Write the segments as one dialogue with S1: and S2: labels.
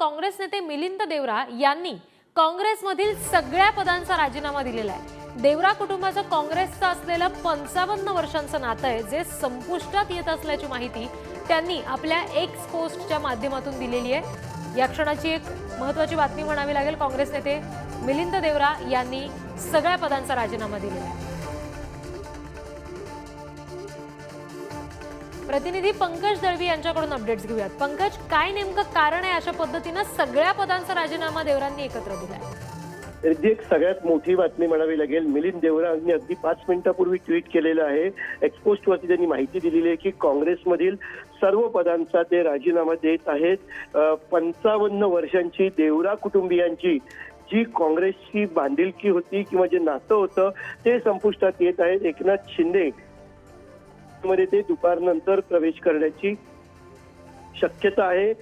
S1: काँग्रेस नेते मिलिंद देवरा यांनी काँग्रेसमधील सगळ्या पदांचा राजीनामा दिलेला आहे. देवरा कुटुंबाचं काँग्रेसचं असलेलं पंचावन्न वर्षांचं नातं आहे जे संपुष्टात येत असल्याची माहिती त्यांनी आपल्या एक्स पोस्टच्या माध्यमातून दिलेली आहे. या क्षणाची एक महत्वाची बातमी म्हणावी लागेल काँग्रेस नेते मिलिंद देवरा यांनी सगळ्या पदांचा राजीनामा दिलेला आहे. प्रतिनिधी पंकज दळवी यांच्याकडून अपडेट्स घेऊयात. पंकज काय नेमकं कारण आहे अशा पद्धतीनं सगळ्या पदांचा राजीनामा देवरांनी एकत्र दिलाय?
S2: जी एक सगळ्यात मोठी बातमी म्हणावी लागेल मिलिंद देवरांनी अगदी पाच मिनिटापूर्वी ट्विट केलेलं आहे. एक्सपोस्ट वरती त्यांनी माहिती दिलेली आहे की काँग्रेसमधील सर्व पदांचा ते राजीनामा देत आहेत. पंचावन्न वर्षांची देवरा कुटुंबियांची जी काँग्रेसची बांधिलकी होती किंवा जे नातं होतं ते संपुष्टात येत आहेत. एकनाथ शिंदे मध्ये ते दुपारनंतर प्रवेश करण्याची शक्यता आहे.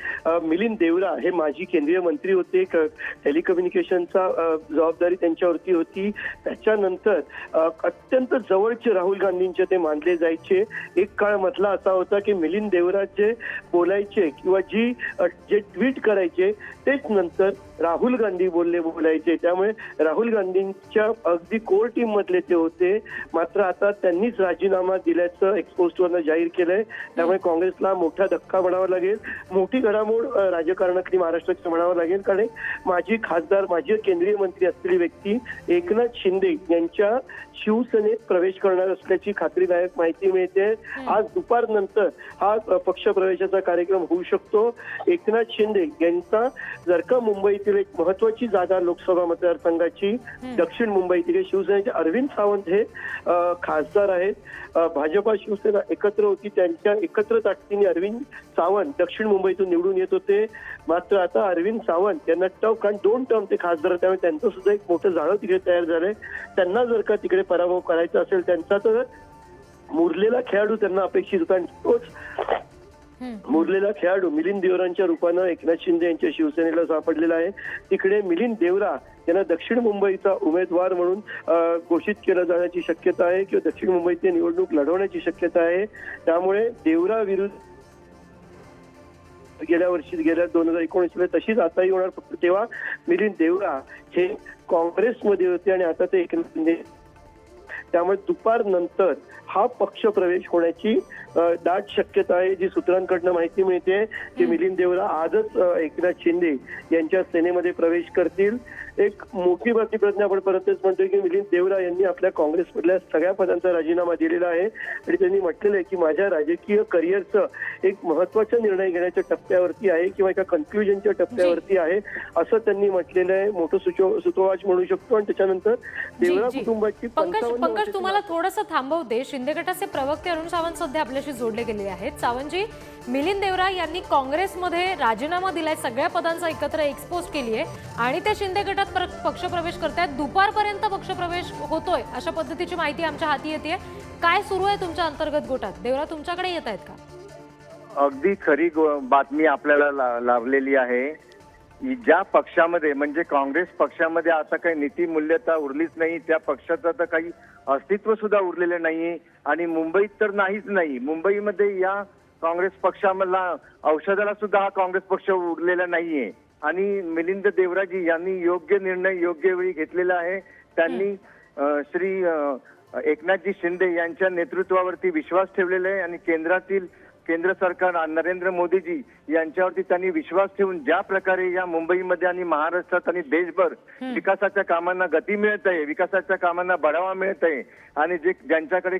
S2: मिलिंद देवरा हे माजी केंद्रीय मंत्री होते. टेलिकम्युनिकेशनचा जबाबदारी त्यांच्यावरती होती. त्याच्यानंतर अत्यंत जवळचे राहुल गांधींचे ते मानले जायचे. एक काळ मधला असा होता की मिलिंद देवरा जे बोलायचे किंवा जी जे ट्विट करायचे तेच नंतर राहुल गांधी बोलले बोलायचे. त्यामुळे राहुल गांधींच्या अगदी कोर टीम मधले ते होते. मात्र आता त्यांनीच राजीनामा दिल्याचं एक्सपोस्टवरनं जाहीर केलंय. त्यामुळे काँग्रेसला मोठा धक्का म्हणावा लागेल. मोठी घडामोड राजकारणातली महाराष्ट्राची म्हणावं लागेल. कारण माजी खासदार माजी केंद्रीय मंत्री असलेली व्यक्ती एकनाथ शिंदे यांच्या शिवसेनेत प्रवेश करणार असल्याची खात्रीदायक माहिती मिळते. आज दुपारनंतर हा पक्षप्रवेशाचा कार्यक्रम होऊ शकतो. एकनाथ शिंदे यांचा जर का मुंबईतील एक महत्वाची जागा लोकसभा मतदारसंघाची दक्षिण मुंबईतील शिवसेनेचे अरविंद सावंत हे खासदार आहेत. भाजपा शिवसेना एकत्र होती त्यांच्या एकत्र ताकदीने अरविंद सावंत दक्षिण मुंबईतून निवडून येत होते. मात्र आता अरविंद सावंत यांना टर्म कारण दोन टर्म ते खासदार त्यामुळे त्यांचं सुद्धा एक मोठं जाळं तिकडे तयार झालंय. त्यांना जर का तिकडे पराभव करायचा असेल त्यांचा तर मुरलेला खेळाडू त्यांना अपेक्षित होता. आणि तोच मुरलेला खेळाडू मिलिंद देवरांच्या रूपानं एकनाथ शिंदे यांच्या शिवसेनेला सापडलेला आहे. तिकडे मिलिंद देवरा यांना दक्षिण मुंबईचा उमेदवार म्हणून घोषित केलं जाण्याची शक्यता आहे किंवा दक्षिण मुंबईत निवडणूक लढवण्याची शक्यता आहे. त्यामुळे देवरा विरुद्ध गेल्या वर्षी गेल्या दोन हजार एकोणीसमध्ये तशीच आताही होणार. फक्त तेव्हा मिलिंद देवरा हे काँग्रेसमध्ये होते आणि आता ते एकनाथ शिंदे त्यामुळे दुपारनंतर हा पक्ष प्रवेश होण्याची दाट शक्यता आहे जी सूत्रांकडनं माहिती मिळते की मिलिंद देवरा आजच एकनाथ शिंदे यांच्या सेनेमध्ये प्रवेश करतील. एक मोठी बातमी प्रज्ञा आपण परतच म्हणतोय की मिलिंद देवरा यांनी आपल्या काँग्रेसमधल्या सगळ्या पदांचा राजीनामा दिलेला आहे. आणि त्यांनी म्हटलेलं आहे की माझ्या राजकीय करिअरचं एक महत्त्वाचा निर्णय घेण्याच्या टप्प्यावरती आहे किंवा एका कन्फ्युजनच्या टप्प्यावरती आहे असं त्यांनी म्हटलेलं आहे. मोठं सुचो सुतोवाच म्हणू शकतो. आणि त्याच्यानंतर देवरा. कुटुंबाची
S1: पंकज तुम्हाला थोडंसं थांबवते शिंदे शिंदे गटाचे प्रवक्ते अरुण सावंत सध्या आपल्याशी जोडले गेले आहेत. सावंतजी मिलिंद देवरा यांनी काँग्रेसमध्ये राजीनामा दिलाय सगळ्या पदांचा एकत्र एक्सपोज केली आहे आणि ते शिंदे गटात पक्षप्रवेश करतायत. दुपारपर्यंत पक्षप्रवेश होतोय अशा पद्धतीची माहिती आमच्या हाती येते. काय सुरू आहे तुमच्या अंतर्गत गोटात? देवरा तुमच्याकडे येत आहेत का?
S3: अगदी खरी गो- बातमी आपल्याला ला- लाभलेली आहे. ज्या पक्षामध्ये म्हणजे काँग्रेस पक्षामध्ये आता काही नीतीमूल्यता उरलीच नाही त्या पक्षाचं तर काही अस्तित्व सुद्धा उरलेलं नाहीये. आणि मुंबईत तर नाहीच नाही. मुंबईमध्ये या काँग्रेस पक्षामधला औषधाला सुद्धा हा काँग्रेस पक्ष उरलेला नाहीये. आणि मिलिंद देवराजी यांनी योग्य निर्णय योग्य वेळी घेतलेला आहे. त्यांनी श्री एकनाथजी शिंदे यांच्या नेतृत्वावरती विश्वास ठेवलेला आहे आणि केंद्रातील केंद्र सरकार नरेंद्र मोदीजी यांच्यावरती त्यांनी विश्वास ठेवून ज्या प्रकारे या मुंबईमध्ये आणि महाराष्ट्रात आणि देशभर विकासाच्या कामांना गती मिळत आहे विकासाच्या कामांना बढावा मिळत आहे आणि जे ज्यांच्याकडे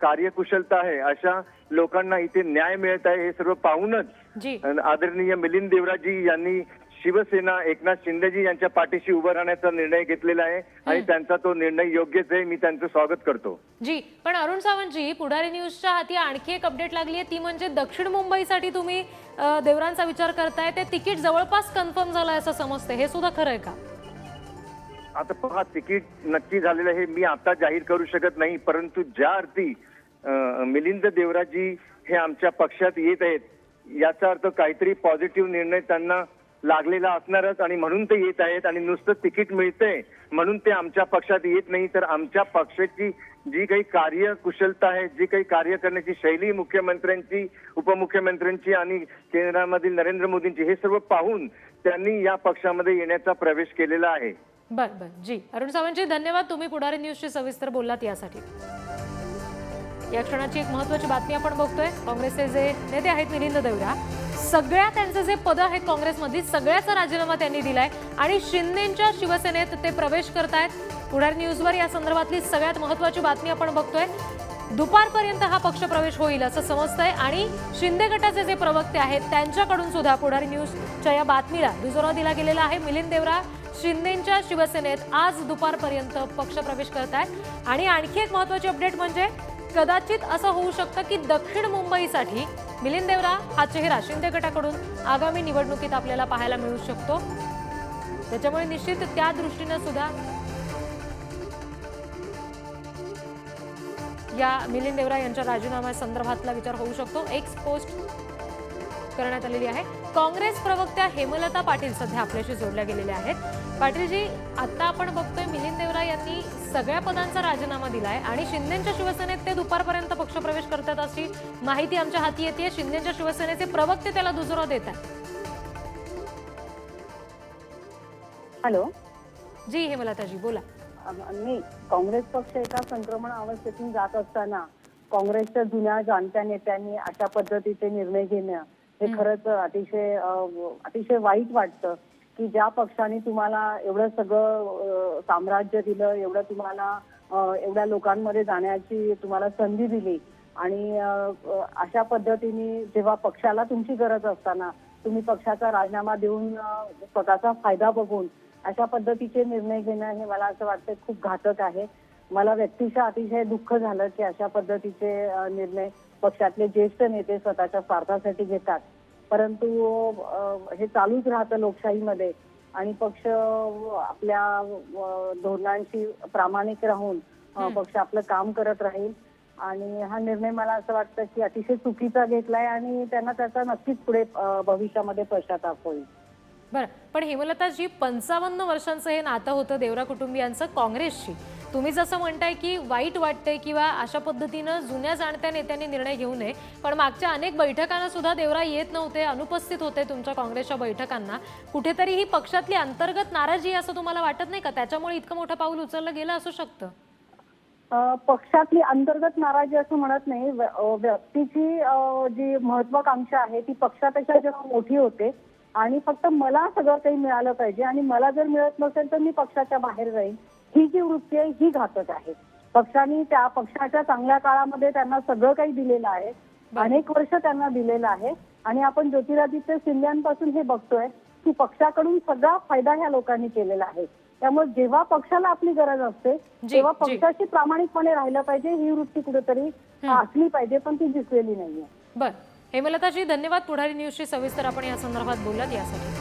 S3: कार्यकुशलता आहे अशा लोकांना इथे न्याय मिळत आहे हे सर्व पाहूनच आदरणीय मिलिंद देवराजी यांनी शिवसेना एकनाथ शिंदेजी यांच्या पाठीशी उभं राहण्याचा निर्णय घेतलेला आहे आणि त्यांचा तो निर्णय योग्यच आहे मी त्यांचं स्वागत करतो.
S1: जी पण अरुण सावंतजी पुढारी न्यूजच्या हाती आणखी एक अपडेट लागली आहे. ती म्हणजे दक्षिण मुंबईसाठी तुम्ही अ, देवरांचा विचार करताय. ते तिकीट जवळपास कन्फर्म झालंय असं समजते हे सुद्धा खरं आहे का?
S3: आता पहा तिकीट नक्की झालेलं हे मी आता जाहीर करू शकत नाही. परंतु ज्या अर्थी अं, मिलिंद देवराजी हे आमच्या पक्षात येत आहेत याचा अर्थ काहीतरी पॉझिटिव्ह निर्णय त्यांना लागलेला असणारच आणि म्हणून ते येत आहेत आणि नुसतं तिकीट मिळतंय म्हणून ते आमच्या पक्षात येत नाही. तर आमच्या पक्षाची जी काही कार्यकुशलता आहे जी काही कार्य करण्याची शैली मुख्यमंत्र्यांची उपमुख्यमंत्र्यांची आणि केंद्रामधील नरेंद्र मोदींची हे सर्व पाहून त्यांनी या पक्षामध्ये येण्याचा प्रवेश केलेला आहे.
S1: बर बर. जी अरुण सावंतजी धन्यवाद. तुम्ही पुढारी न्यूजशी सविस्तर बोललात यासाठी. या क्षणाची एक महत्वाची बातमी आपण बघतोय. काँग्रेसचे जे नेते आहेत मिलिंद देवरा सगळ्या त्यांचे जे पद आहेत काँग्रेसमध्ये सगळ्याचा राजीनामा त्यांनी दिलाय. आणि शिंदेच्या शिवसेनेत ते प्रवेश करतायत. पुढार न्यूजवर या संदर्भातली सगळ्यात महत्वाची बातमी आपण बघतोय. दुपारपर्यंत हा पक्ष प्रवेश होईल असं समजतंय. आणि शिंदे गटाचे जे प्रवक्ते आहेत त्यांच्याकडून सुद्धा पुढारी न्यूजच्या या बातमीला दुजोरा दिला गेलेला आहे. मिलिंद देवरा शिंदेच्या शिवसेनेत आज दुपारपर्यंत पक्ष प्रवेश करत आहेत आणि आणखी एक महत्वाची अपडेट म्हणजे कदाचित असं होऊ शकतं की दक्षिण मुंबईसाठी मिलिंद देवरा हा चेहरा शिंदे गटाकडून आगामी निवडणुकीत आपल्याला पाहायला मिळू शकतो. त्याच्यामुळे निश्चित त्या दृष्टीनं सुद्धा या मिलिंद देवरा यांच्या राजीनाम्या संदर्भातला विचार होऊ शकतो. एक्स पोस्ट करण्यात आलेली आहे. काँग्रेस प्रवक्त्या हेमलता पाटील सध्या आपल्याशी जोडल्या गेलेल्या आहेत. पाटीलजी आता आपण बघतोय मिलिंद देवरा यांनी सगळ्या पदांचा राजीनामा दिलाय आणि शिंदेच्या शिवसेनेत ते दुपारपर्यंत पक्षप्रवेश करतात अशी माहिती आमच्या हाती येते शिंदेच्या शिवसेनेचे प्रवक्ते त्याला दुजोरा देत आहेत.
S4: हॅलो.
S1: जी हेमलताजी बोला.
S4: मी काँग्रेस पक्ष एका संक्रमण अवस्थेतून जात असताना काँग्रेसच्या जुन्या जाणत्या नेत्यांनी अशा पद्धतीचे निर्णय घेणं हे खरंच अतिशय अतिशय वाईट वाटतं की ज्या पक्षाने तुम्हाला एवढं सगळं साम्राज्य दिलं एवढं तुम्हाला एवढ्या लोकांमध्ये जाण्याची तुम्हाला संधी दिली आणि अशा पद्धतीने जेव्हा पक्षाला तुमची गरज असताना तुम्ही पक्षाचा राजीनामा देऊन स्वतःचा फायदा बघून अशा पद्धतीचे निर्णय घेणं हे मला असं वाटतं खूप घातक आहे. मला व्यक्तिशः अतिशय दुःख झालं की अशा पद्धतीचे निर्णय पक्षातले ज्येष्ठ नेते स्वतःच्या स्वार्थासाठी घेतात. परंतु हे चालूच राहतं लोकशाहीमध्ये. आणि पक्ष आपल्या धोरणांशी प्रामाणिक राहून पक्ष आपलं काम करत राहील. आणि हा निर्णय मला असं वाटतं की अतिशय चुकीचा घेतलाय आणि त्यांना त्याचा नक्कीच पुढे भविष्यामध्ये पश्चाताप होईल.
S1: बरं पण हेमलताजी पंचावन्न वर्षांचं हे नातं होतं देवरा कुटुंबियांचं काँग्रेसशी तुम्ही जसं म्हणताय की वाईट वाटतंय किंवा अशा पद्धतीनं जुन्या जाणत्या नेत्यांनी निर्णय घेऊ नये पण मागच्या अनेक बैठकांना सुद्धा देवरा येत नव्हते अनुपस्थित होते तुमच्या काँग्रेसच्या बैठकांना. कुठेतरी ही पक्षातली अंतर्गत नाराजी असं तुम्हाला वाटत नाही का? त्याच्यामुळे इतकं मोठं पाऊल उचललं गेलं असू शकतं.
S4: पक्षातली अंतर्गत नाराजी असं म्हणत नाही. व्यक्तीची जी महत्वाकांक्षा आहे ती पक्षापेक्षा जेव्हा मोठी होते. आणि फक्त मला सगळं काही मिळालं पाहिजे आणि मला जर मिळत नसेल तर मी पक्षाच्या बाहेर जाईन. ही जी वृत्ती आहे ही घातक आहे. पक्षाने त्या पक्षाच्या चांगल्या काळामध्ये त्यांना सगळं काही दिलेलं आहे. अनेक वर्ष त्यांना दिलेलं आहे. आणि आपण ज्योतिरादित्य सिंध्यांपासून हे बघतोय की पक्षाकडून सगळा फायदा ह्या लोकांनी केलेला आहे. त्यामुळे जेव्हा पक्षाला आपली गरज असते तेव्हा. पक्षाशी प्रामाणिकपणे राहिलं पाहिजे. ही वृत्ती कुठेतरी असली पाहिजे पण ती दिसलेली नाहीये.
S1: हेमलताजी धन्यवाद. पुढारी न्यूजशी सविस्तर आपण या संदर्भात बोलत यासाठी.